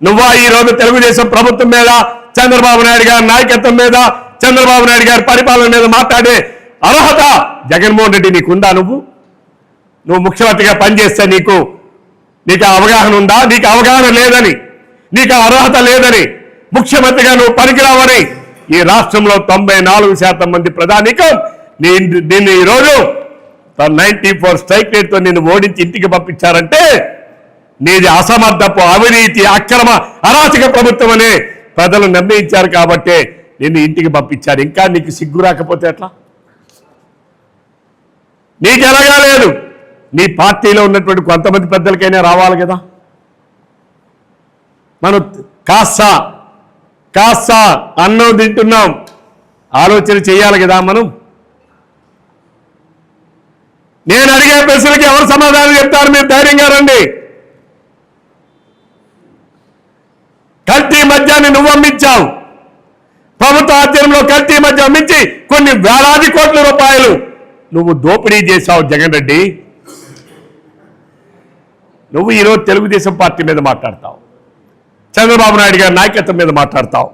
నువ్వా ఈ రోజు తెలుగుదేశం ప్రభుత్వం మీద చంద్రబాబు నాయుడు గారి నాయకత్వం మీద చంద్రబాబు నాయుడు గారి పరిపాలన మీద మాట్లాడే అర్హత జగన్మోహన్ రెడ్డి నీకుందా నువ్వు? నువ్వు ముఖ్యమంత్రిగా పనిచేస్తే నీకు నీకు అవగాహన ఉందా? నీకు అవగాహన లేదని నీకు అర్హత లేదని ముఖ్యమంత్రిగా నువ్వు పనికిరావని ఈ రాష్ట్రంలో తొంభై నాలుగు శాతం మంది ప్రధానికం నీ నిన్ను ఈరోజు నైన్టీ ఫోర్ స్ట్రైక్ రేట్తో నిన్ను ఓడించి ఇంటికి పంపించారంటే నీది అసమర్థపు అవినీతి అక్రమ అరాచక ప్రభుత్వం అనే ప్రజలు నిర్ణయించారు కాబట్టే నిన్ను ఇంటికి పంపించారు. ఇంకా నీకు సిగ్గు రాకపోతే ఎట్లా? నీకు ఎలాగా లేదు. నీ పార్టీలో ఉన్నటువంటి కొంతమంది పెద్దలకైనా రావాలి కదా. మనం కాస్త కాస్త అన్నం తింటున్నాం. ఆలోచన చేయాలి కదా మనం. నేను అడిగే ప్రశ్నలకి ఎవరు సమాధానం చెప్తారు? మీరు ధైర్యంగా రండి. కల్తీ మద్యాన్ని నువ్వు అమ్మించావు. ప్రభుత్వ ఆధ్వర్యంలో కల్తీ మద్యం అమ్మించి కొన్ని వేలాది కోట్ల రూపాయలు నువ్వు దోపిడీ చేశావు జగన్ రెడ్డి. నువ్వు ఈరోజు తెలుగుదేశం పార్టీ మీద మాట్లాడతావు. చంద్రబాబు నాయుడు గారి నాయకత్వం మీద మాట్లాడతావు.